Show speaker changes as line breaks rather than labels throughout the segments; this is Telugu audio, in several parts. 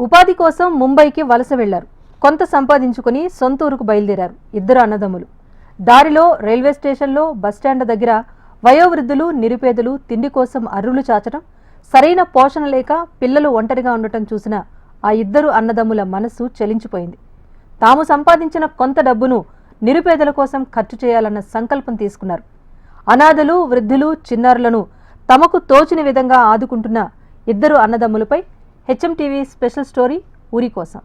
ఉపాధి కోసం ముంబైకి వలస వెళ్ళారు. కొంత సంపాదించుకుని సొంతూరుకు బయలుదేరారు ఇద్దరు అన్నదమ్ములు. దారిలో రైల్వే స్టేషన్లో బస్టాండ్ దగ్గర వయోవృద్ధులు నిరుపేదలు తిండి కోసం అర్రులు చాచడం సరైన పోషణ లేక పిల్లలు ఒంటరిగా ఉండటం చూసిన ఆ ఇద్దరు అన్నదమ్ముల మనస్సు చలించిపోయింది. తాము సంపాదించిన కొంత డబ్బును నిరుపేదల కోసం ఖర్చు చేయాలన్న సంకల్పం తీసుకున్నారు. అనాథలు వృద్ధులు చిన్నారులను తమకు తోచిన విధంగా ఆదుకుంటున్న ఇద్దరు అన్నదమ్ములపై హెచ్ఎం టీవీ స్పెషల్ స్టోరీ ఊరి కోసం.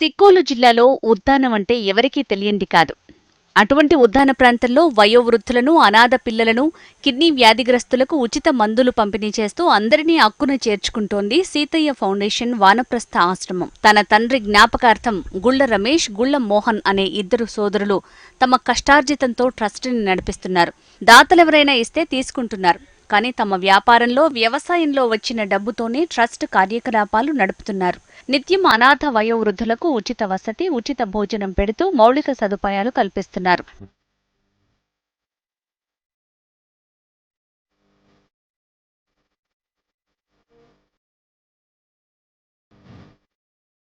తిక్కోలు జిల్లాలో ఉద్దానం అంటే ఎవరికీ తెలియంది కాదు. అటువంటి ఉద్దాన ప్రాంతంలో వయోవృద్ధులను అనాథ పిల్లలను కిడ్నీ వ్యాధిగ్రస్తులకు ఉచిత మందులు పంపిణీ చేస్తూ అందరినీ అక్కున చేర్చుకుంటోంది సీతయ్య ఫౌండేషన్ వానప్రస్థ ఆశ్రమం. తన తండ్రి జ్ఞాపకార్థం గుళ్ళ రమేష్ గుళ్ళ మోహన్ అనే ఇద్దరు సోదరులు తమ కష్టార్జితంతో ట్రస్టుని నడిపిస్తున్నారు. దాతలెవరైనా ఇస్తే తీసుకుంటున్నారు. కానీ తమ వ్యాపారంలో వ్యవసాయంలో వచ్చిన డబ్బుతోనే ట్రస్ట్ కార్యకలాపాలు నడుపుతున్నారు. నిత్యం అనాథ వయోవృద్ధులకు ఉచిత వసతి ఉచిత భోజనం పెడుతూ మౌలిక సదుపాయాలు కల్పిస్తున్నారు.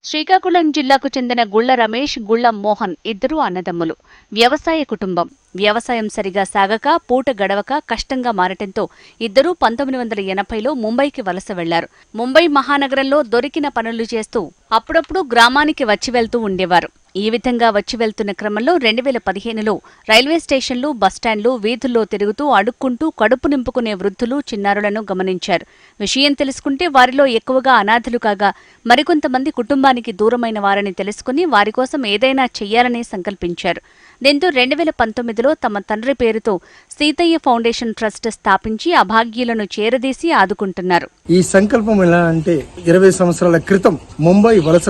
శ్రీకాకుళం జిల్లాకు చెందిన గుళ్ళ రమేష్ గుళ్ళ మోహన్ ఇద్దరు అన్నదమ్ములు. వ్యవసాయ కుటుంబం. వ్యవసాయం సరిగా సాగక పూట గడవక కష్టంగా మారటంతో ఇద్దరూ పంతొమ్మిది వందల ఎనభైలో ముంబైకి వలస వెళ్ళారు. ముంబై మహానగరంలో దొరికిన పనులు చేస్తూ అప్పుడప్పుడు గ్రామానికి వచ్చి వెళ్తూ ఉండేవారు. ఈ విధంగా వచ్చి వెళ్తున్న క్రమంలో రెండు వేల పదిహేనులో రైల్వే స్టేషన్లు బస్టాండ్లు వీధుల్లో తిరుగుతూ అడుక్కుంటూ కడుపు నింపుకునే వృద్ధులు చిన్నారులను గమనించారు. విషయం తెలుసుకుంటే వారిలో ఎక్కువగా అనాథలు కాగా మరికొంతమంది కుటుంబానికి దూరమైన వారని తెలుసుకుని వారి కోసం ఏదైనా చెయ్యాలని సంకల్పించారు. దీంతో రెండు వేల పంతొమ్మిదిలో తమ తండ్రి పేరుతో సీతయ్య ఫౌండేషన్ ట్రస్ట్ స్థాపించి అభాగ్యులను చేరదీసి ఆదుకుంటున్నారు.
ఈ సంకల్పం ఎలా అంటే ఇరవై సంవత్సరాల క్రితం ముంబై వలస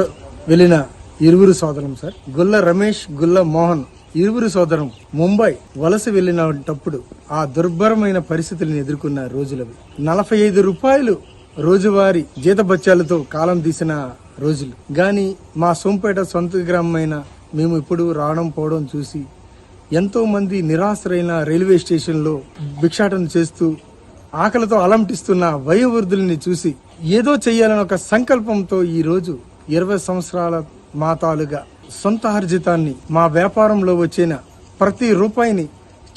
వెళ్ళిన ఇరువురు సోదరం సార్. గుల్ల రమేష్ గుల్ల మోహన్ ఇరువురు సోదరం ముంబై వలస వెళ్ళినప్పుడు ఆ దుర్భరమైన పరిస్థితులను ఎదుర్కొన్న రోజులవి. నలభై ఐదు రూపాయలు రోజువారీ జీతబత్యాలతో కాలం తీసిన రోజులు. గాని మా సోంపేట సొంత గ్రామమైన మేము ఇప్పుడు రావడం పోవడం చూసి ఎంతో మంది నిరాశ్రైన రైల్వే స్టేషన్లో భిక్షాటన చేస్తూ ఆకలితో అలంటిస్తున్న వయోవృద్ధుల్ని చూసి ఏదో చెయ్యాలని ఒక సంకల్పంతో ఈ రోజు ఇరవై సంవత్సరాల మా తాలుగా సొంత ఆర్జితాన్ని మా వ్యాపారంలో వచ్చిన ప్రతి రూపాయిని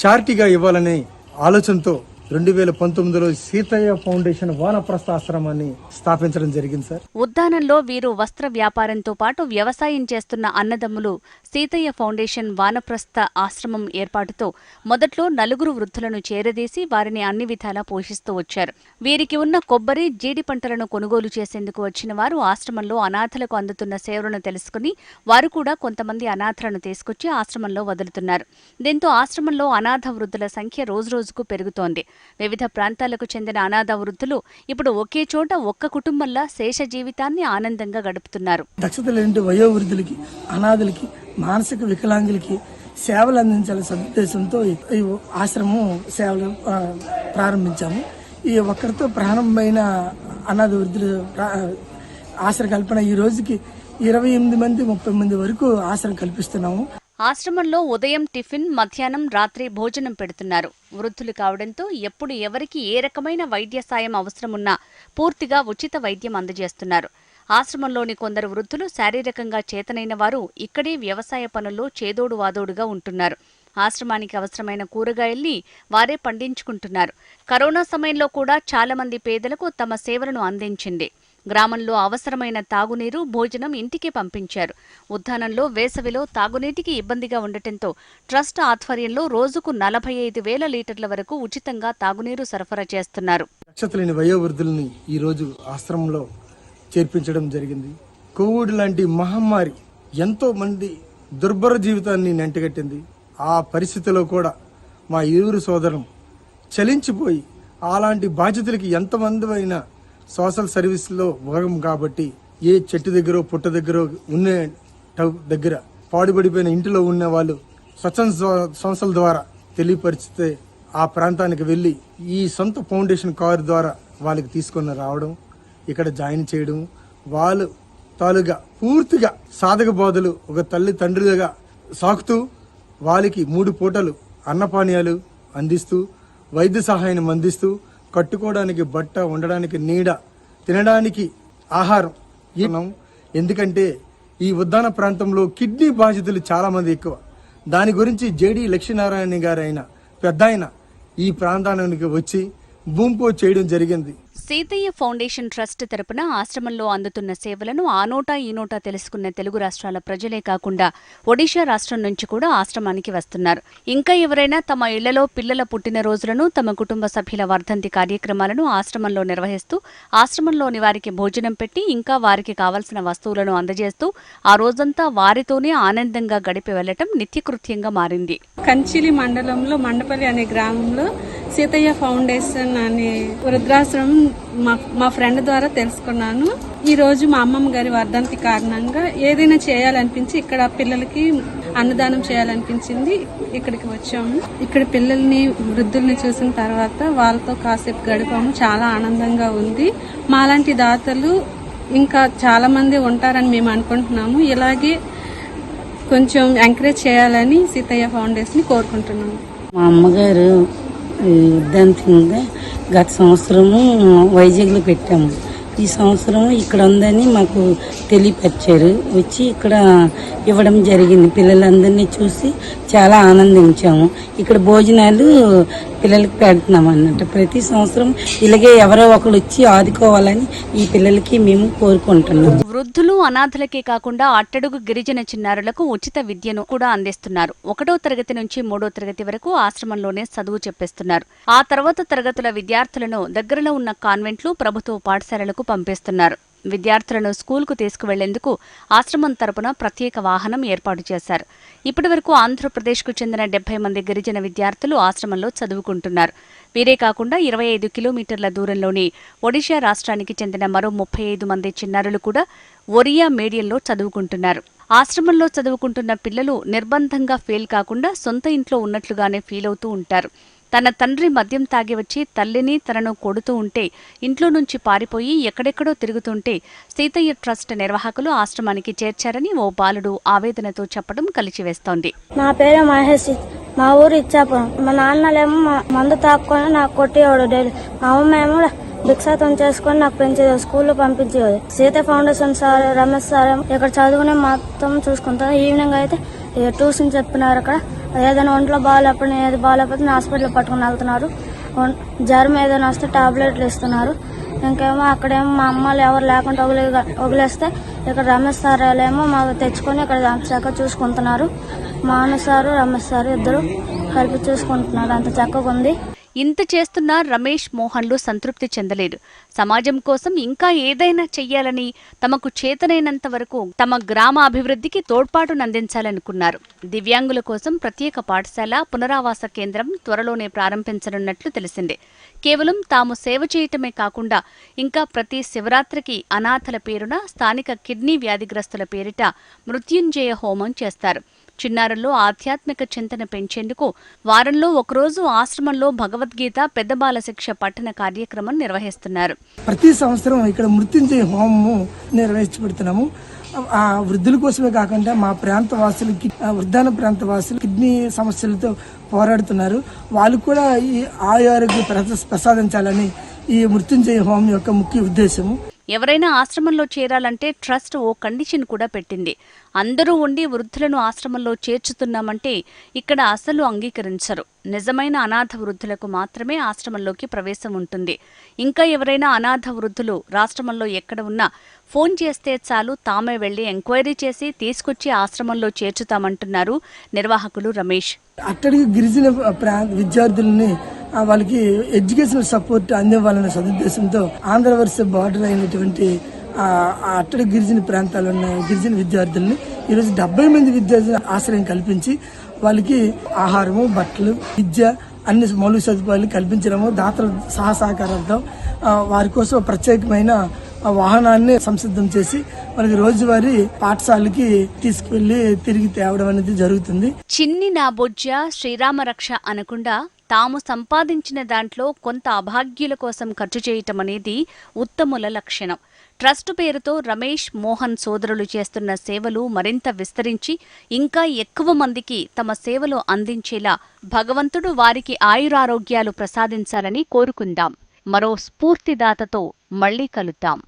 చారిటీగా ఇవ్వాలనే ఆలోచనతో రెండు వేల పంతొమ్మిదిలో సీతయ్య ఫౌండేషన్ వానప్రస్థ ఆశ్రమాన్ని స్థాపించడం జరిగింది సార్.
ఉద్దానంలో వీరు వస్త్ర వ్యాపారంతో పాటు వ్యవసాయం చేస్తున్న అన్నదమ్ములు సీతయ్య ఫౌండేషన్ వానప్రస్థ ఆశ్రమం ఏర్పాటుతో మొదట్లో నలుగురు వృద్ధులను చేరదీసి వారిని అన్ని విధాలా పోషిస్తూ వచ్చారు. వీరికి ఉన్న కొబ్బరి జీడి పంటలను కొనుగోలు చేసేందుకు వచ్చిన వారు ఆశ్రమంలో అనాథలకు అందుతున్న సేవలను తెలుసుకుని వారు కూడా కొంతమంది అనాథలను తీసుకొచ్చి ఆశ్రమంలో వదులుతున్నారు. దీంతో ఆశ్రమంలో అనాథ వృద్ధుల సంఖ్య రోజురోజుకు పెరుగుతోంది. వివిధ ప్రాంతాలకు చెందిన అనాథ వృద్ధులు ఇప్పుడు ఒకే చోట ఒక్క కుటుంబంలా శేష జీవితాన్ని ఆనందంగా గడుపుతున్నారు.
దక్షత లేని వయోవృద్ధులకి అనాథులకి మానసిక వికలాంగులకి సేవలు అందించాలనే సదుద్దేశంతో ఈ ఆశ్రమం సేవలు ప్రారంభించాము. ఈ ఒక్కరితో ప్రారంభమైన అనాథ వృద్ధులు ప్రా- కల్పన ఈ రోజుకి ఇరవై ఎనిమిది మంది ముప్పై మంది వరకు ఆశ్రయం కల్పిస్తున్నాము.
ఆశ్రమంలో ఉదయం టిఫిన్ మధ్యాహ్నం రాత్రి భోజనం పెడుతున్నారు. వృద్ధులు కావడంతో ఎప్పుడు ఎవరికి ఏ రకమైన వైద్య సాయం అవసరమున్నా పూర్తిగా ఉచిత వైద్యం అందజేస్తున్నారు. ఆశ్రమంలోని కొందరు వృద్ధులు శారీరకంగా చేతనైన వారు ఇక్కడే వ్యవసాయ పనుల్లో చేదోడు వాదోడుగా ఉంటున్నారు. ఆశ్రమానికి అవసరమైన కూరగాయల్ని వారే పండించుకుంటున్నారు. కరోనా సమయంలో కూడా చాలా మంది పేదలకు తమ సేవలను అందించింది. గ్రామంలో అవసరమైన తాగునీరు భోజనం ఇంటికే పంపించారు. ఉద్దానంలో వేసవిలో తాగునీటికి ఇబ్బందిగా ఉండటంతో ట్రస్ట్ ఆధ్వర్యంలో రోజుకు నలభై ఐదు వేల లీటర్ల వరకు ఉచితంగా తాగునీరు సరఫరా చేస్తున్నారు.
దక్షత వయోవృద్ధుల్ని ఈ రోజు ఆశ్రమంలో చేర్పించడం జరిగింది. కోవిడ్ లాంటి మహమ్మారి ఎంతో మంది దుర్భర జీవితాన్ని నెంటగట్టింది. ఆ పరిస్థితిలో కూడా మా ఇరువురు సోదరం చలించిపోయి అలాంటి బాధ్యతలకి ఎంతమంది అయినా సోషల్ సర్వీస్లో భాగం కాబట్టి ఏ చెట్టు దగ్గర పుట్ట దగ్గర ఉన్న దగ్గర పాడుబడిపోయిన ఇంటిలో ఉన్న వాళ్ళు స్వచ్ఛంద సంస్థల ద్వారా తెలియపరిచితే ఆ ప్రాంతానికి వెళ్ళి ఈ సొంత ఫౌండేషన్ కార్ ద్వారా వాళ్ళకి తీసుకొని రావడం ఇక్కడ జాయిన్ చేయడం వాళ్ళు తాలుగా పూర్తిగా సాధక బోధలు ఒక తల్లి తండ్రిగా సాకుతూ వాళ్ళకి మూడు పూటలు అన్నపానీయాలు అందిస్తూ వైద్య సహాయాన్ని అందిస్తూ కట్టుకోవడానికి బట్ట ఉండడానికి నీడ తినడానికి ఆహారం. ఇవ్వడం ఎందుకంటే ఈ ఉద్దాన ప్రాంతంలో కిడ్నీ బాధితులు చాలా మంది ఎక్కువ. దాని గురించి జేడి లక్ష్మీనారాయణ గారు అయిన పెద్ద ఈ ప్రాంతానికి వచ్చి భూంపో చేయడం జరిగింది.
సీతయ్య ఫౌండేషన్ ట్రస్ట్ తరపున ఆశ్రమంలో అందుతున్న సేవలను ఆ నోటా ఈ నోటా తెలుసుకున్న తెలుగు రాష్ట్రాల ప్రజలే కాకుండా ఒడిషా రాష్ట్రం నుంచి కూడా ఆశ్రమానికి వస్తున్నారు. ఇంకా ఎవరైనా తమ ఇళ్ళలో పిల్లల పుట్టినరోజులను తమ కుటుంబ సభ్యుల వర్ధంతి కార్యక్రమాలను ఆశ్రమంలో నిర్వహిస్తూ ఆశ్రమంలోని వారికి భోజనం పెట్టి ఇంకా వారికి కావలసిన వస్తువులను అందజేస్తూ ఆ రోజంతా వారితోనే ఆనందంగా గడిపి వెళ్ళటం నిత్యకృత్యంగా మారింది.
కంచిలి మండలంలో మండపల్లి అనే గ్రామంలో సీతయ్య ఫౌండేషన్ అనే వృద్ధాశ్రమం మా మా ఫ్రెండ్ ద్వారా తెలుసుకున్నాను. ఈ రోజు మా అమ్మమ్మ గారి వర్ధంతి కారణంగా ఏదైనా చేయాలనిపించి ఇక్కడ పిల్లలకి అన్నదానం చేయాలనిపించింది. ఇక్కడికి వచ్చాము. ఇక్కడ పిల్లల్ని వృద్ధుల్ని చూసిన తర్వాత వాళ్ళతో కాసేపు గడిపాము. చాలా ఆనందంగా ఉంది. మాలాంటి దాతలు ఇంకా చాలా మంది ఉంటారని మేము అనుకుంటున్నాము. ఇలాగే కొంచెం ఎంకరేజ్ చేయాలని సీతయ్య ఫౌండేషన్ కోరుకుంటున్నాము.
మా అమ్మగారు ఈ గత సంవత్సరము వైజాగ్లో పెట్టాము. ఈ సంవత్సరం ఇక్కడ ఉందని మాకు తెలియపరిచారు. వచ్చి ఇక్కడ ఇవ్వడం జరిగింది. పిల్లలందరినీ చూసి చాలా ఆనందించాము. ఇక్కడ భోజనాలు పిల్లలకి పెడుతున్నాం అన్నట్టు ప్రతి సంవత్సరం ఇలాగే ఎవరో ఒకరు వచ్చి ఆదుకోవాలని ఈ పిల్లలకి మేము కోరుకుంటున్నాం.
వృద్ధులు అనాథలకే కాకుండా అట్టడుగు గిరిజన చిన్నారులకు ఉచిత విద్యను కూడా అందిస్తున్నారు. ఒకటో తరగతి నుంచి మూడో తరగతి వరకు ఆశ్రమంలోనే చదువు చెప్పిస్తున్నారు. ఆ తర్వాత తరగతుల విద్యార్థులను దగ్గరలో ఉన్న కాన్వెంట్లు ప్రభుత్వ పాఠశాలలకు పంపిస్తున్నారు. విద్యార్థులను స్కూల్కు తీసుకువెళ్ళేందుకు ఆశ్రమం తరపున ప్రత్యేక వాహనం ఏర్పాటు చేశారు. ఇప్పటి వరకు ఆంధ్రప్రదేశ్కు చెందిన డెబ్బై మంది గిరిజన విద్యార్థులు ఆశ్రమంలో చదువుకుంటున్నారు. వీరే కాకుండా ఇరవై ఐదు కిలోమీటర్ల దూరంలోని ఒడిషా రాష్ట్రానికి చెందిన మరో ముప్పై ఐదు మంది చిన్నారులు కూడా ఒరియా మీడియంలో చదువుకుంటున్నారు. ఆశ్రమంలో చదువుకుంటున్న పిల్లలు నిర్బంధంగా ఫెయిల్ కాకుండా సొంత ఇంట్లో ఉన్నట్లుగానే ఫీల్ అవుతూ ఉంటారు. తన తండ్రి మద్యం తాగి వచ్చి తల్లిని తనను కొడుతూ ఉంటే ఇంట్లో నుంచి పారిపోయి ఎక్కడెక్కడో తిరుగుతుంటే సీతయ్య ట్రస్ట్ నిర్వాహకులు ఆశ్రమానికి చేర్చారని ఓ బాలుడు ఆవేదనతో చెప్పడం కలిచివేస్తోంది.
నా పేరు మహేష్. మా ఊరు ఇచ్చాపురం. మా నాన్నలేమో మా- మందు తాక్కొని నాకు కొట్టేవాడు డైలీ మా అమ్మ ఏమో భిక్షాతం చేసుకొని నాకు పెంచేది స్కూల్లో పంపించేది. Sita foundation sir Ramesh sir ఇక్కడ చదువుకుని మొత్తం చూసుకుంటారు. ఈవినింగ్ అయితే ట్యూషన్ చెప్పినారు అక్కడ. ఏదైనా ఒంట్లో బాగాలేకపోయినా ఏది బాగాలేకపోతే హాస్పిటల్ పట్టుకుని వెళ్తున్నారు. జ్వరం ఏదైనా వస్తే టాబ్లెట్లు ఇస్తున్నారు. ఇంకేమో అక్కడేమో మా అమ్మలు ఎవరు లేకుండా వదిలే వదిలేస్తే ఇక్కడ రమేష్ సార్ ఏమో మాకు తెచ్చుకొని ఇక్కడ చక్కగా చూసుకుంటున్నారు. మా సారు రమేష్ సారు ఇద్దరు కలిపి చూసుకుంటున్నారు. అంత చక్కగా ఉంది.
ఇంత చేస్తున్నా రమేష్ మోహన్లు సంతృప్తి చెందలేదు. సమాజం కోసం ఇంకా ఏదైనా చెయ్యాలని తమకు చేతనైనంత వరకు తమ గ్రామ అభివృద్ధికి తోడ్పాటునందించాలనుకున్నారు దివ్యాంగుల కోసం ప్రత్యేక పాఠశాల పునరావాస కేంద్రం త్వరలోనే ప్రారంభించనున్నట్లు తెలిసిందే. కేవలం తాము సేవ చేయటమే కాకుండా ఇంకా ప్రతి శివరాత్రికి అనాథల పేరున స్థానిక కిడ్నీ వ్యాధిగ్రస్తుల పేరిట మృత్యుంజయ హోమం చేస్తారు. చిన్నారుల్లో ఆధ్యాత్మిక చింతన పెంచేందుకు వారంలో ఒకరోజు ఆశ్రమంలో భగవద్గీత పెద్ద బాల శిక్ష పట్టణ కార్యక్రమం నిర్వహిస్తున్నారు.
ప్రతి సంవత్సరం ఇక్కడ మృత్యుంజయ హోమము నిర్వహించబడుతున్నాము. ఆ వృద్ధుల కోసమే కాకుండా మా ప్రాంత వాసులకి వృద్ధాన ప్రాంత వాసులు కిడ్నీ సమస్యలతో పోరాడుతున్నారు. వాళ్ళు కూడా ఈ ఆరోగ్య ప్రసాదించాలని ఈ మృత్యుంజయ హోమం యొక్క ముఖ్య ఉద్దేశము.
ఎవరైనా ఆశ్రమంలో చేరాలంటే ట్రస్ట్ ఓ కండిషన్ కూడా పెట్టింది. అందరూ ఉండి వృద్ధులను ఆశ్రమంలో చేర్చుతున్నామంటే ఇక్కడ అసలు అంగీకరించరు. నిజమైన అనాథ వృద్ధులకు మాత్రమే ఆశ్రమంలోకి ప్రవేశం ఉంటుంది. ఇంకా ఎవరైనా అనాథ వృద్ధులు రాష్ట్రమంలో ఎక్కడ ఉన్నా ఫోన్ చేస్తే చాలు తామే వెళ్ళి ఎంక్వైరీ చేసి తీసుకొచ్చి ఆశ్రమంలో చేర్చుతామంటున్నారు నిర్వాహకులు రమేష్.
అక్కడికి గిరిజన ప్రాంత విద్యార్థులని వాళ్ళకి ఎడ్యుకేషనల్ సపోర్ట్ అందివ్వాలనే సదుద్దేశంతో ఆంధ్రవర్ష బార్డర్ అయినటువంటి అట్టడి గిరిజన ప్రాంతాలు ఉన్న గిరిజన విద్యార్థుల్ని ఈరోజు డెబ్బై మంది విద్యార్థులు ఆశ్రయం కల్పించి వాళ్ళకి ఆహారము బట్టలు విద్య అన్ని మౌలిక సదుపాయాలు కల్పించడము దాతల సహసహకారంతో వారి కోసం ప్రత్యేకమైన
వాహనాన్ని సంసిద్ధం చేసి మనకి రోజువారీ పాఠశాలకి తీసుకువెళ్ళి తిరిగి తేవడం అనేది జరుగుతుంది.
చిన్ని నా బొజ్జ శ్రీరామరక్ష అనకుండా తాము సంపాదించిన దాంట్లో కొంత అభాగ్యుల కోసం ఖర్చు చేయటం అనేది ఉత్తముల లక్షణం. ట్రస్ట్ పేరుతో రమేష్ మోహన్ సోదరులు చేస్తున్న సేవలు మరింత విస్తరించి ఇంకా ఎక్కువ మందికి తమ సేవలు అందించేలా భగవంతుడు వారికి ఆయురారోగ్యాలు ప్రసాదించాలని కోరుకుందాం. మరో స్ఫూర్తిదాతతో మళ్ళీ కలుద్దాం.